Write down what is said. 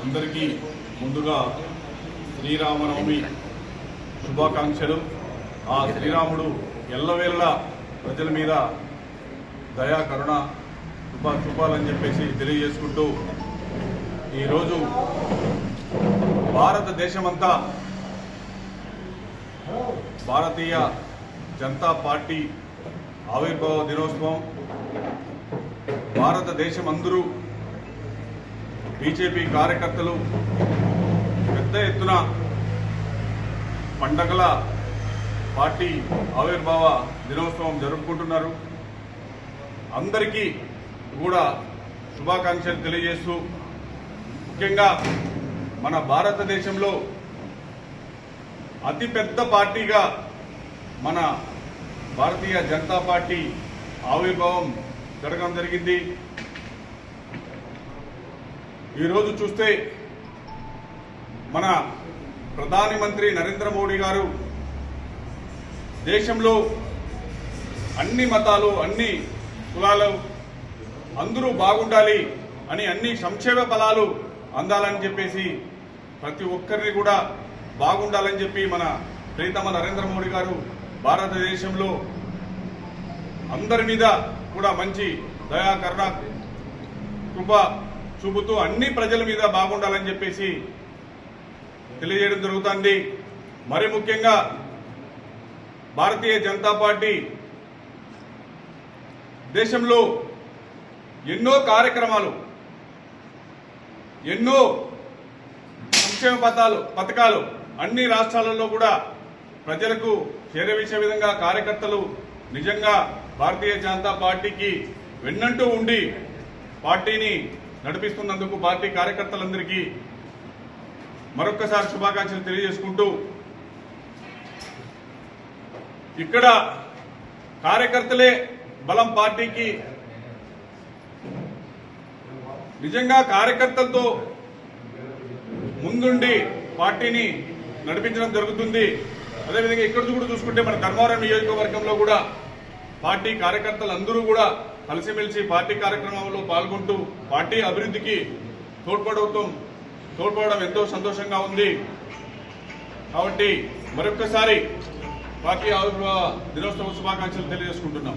అందరికీ ముందుగా శ్రీరామనవమి శుభాకాంక్షలు. ఆ శ్రీరాముడు ఎల్లవేళ ప్రజల మీద దయా కరుణ కృప చూపాలని చెప్పేసి తెలియజేసుకుంటూ ఈరోజు భారతదేశమంతా భారతీయ జనతా పార్టీ ఆవిర్భావ దినోత్సవం. భారతదేశం అందరూ బీజేపీ కార్యకర్తలు పెద్ద ఎత్తున పండగల పార్టీ ఆవిర్భావ దినోత్సవం జరుపుకుంటున్నారు. అందరికీ కూడా శుభాకాంక్షలు తెలియజేస్తూ ముఖ్యంగా మన భారతదేశంలో అతిపెద్ద పార్టీగా మన భారతీయ జనతా పార్టీ ఆవిర్భావం జరగడం జరిగింది. ఈరోజు చూస్తే మన ప్రధాని మంత్రి నరేంద్ర మోడీ గారు దేశంలో అన్ని మతాలు అన్ని కులాలు అందరూ బాగుండాలి అని అన్ని సంక్షేమ ఫలాలు అందాలని చెప్పేసి ప్రతి ఒక్కరిని కూడా బాగుండాలని చెప్పి మన ప్రీతమ నరేంద్ర మోడీ గారు భారతదేశంలో అందరి మీద కూడా మంచి దయాకరణ కృప చూపుతూ అన్ని ప్రజల మీద బాగుండాలని చెప్పేసి తెలియజేయడం జరుగుతుంది. మరి ముఖ్యంగా భారతీయ జనతా పార్టీ దేశంలో ఎన్నో కార్యక్రమాలు ఎన్నో సంక్షేమ పథకాలు పథకాలు అన్ని రాష్ట్రాలలో కూడా ప్రజలకు చేరవేసే విధంగా కార్యకర్తలు నిజంగా భారతీయ జనతా పార్టీకి వెన్నంటూ ఉండి పార్టీని నడిపిస్తున్నందుకు పార్టీ కార్యకర్తలందరికీ మరొక్కసారి శుభాకాంక్షలు తెలియజేసుకుంటూ ఇక్కడ కార్యకర్తలే బలం పార్టీకి నిజంగా కార్యకర్తలతో ముందుండి పార్టీని నడిపించడం జరుగుతుంది. అదేవిధంగా ఇక్కడ కూడా చూసుకుంటే మన ధర్మవరం నియోజకవర్గంలో కూడా పార్టీ కార్యకర్తలు అందరూ కూడా కలిసిమెలిసి పార్టీ కార్యక్రమంలో పాల్గొంటూ పార్టీ అభివృద్ధికి తోడ్పడవుతాం. తోడ్పడడం ఎంతో సంతోషంగా ఉంది. కాబట్టి మరొక్కసారి పార్టీ ఆవిర్భావ దినోత్సవ శుభాకాంక్షలు తెలియజేసుకుంటున్నాం.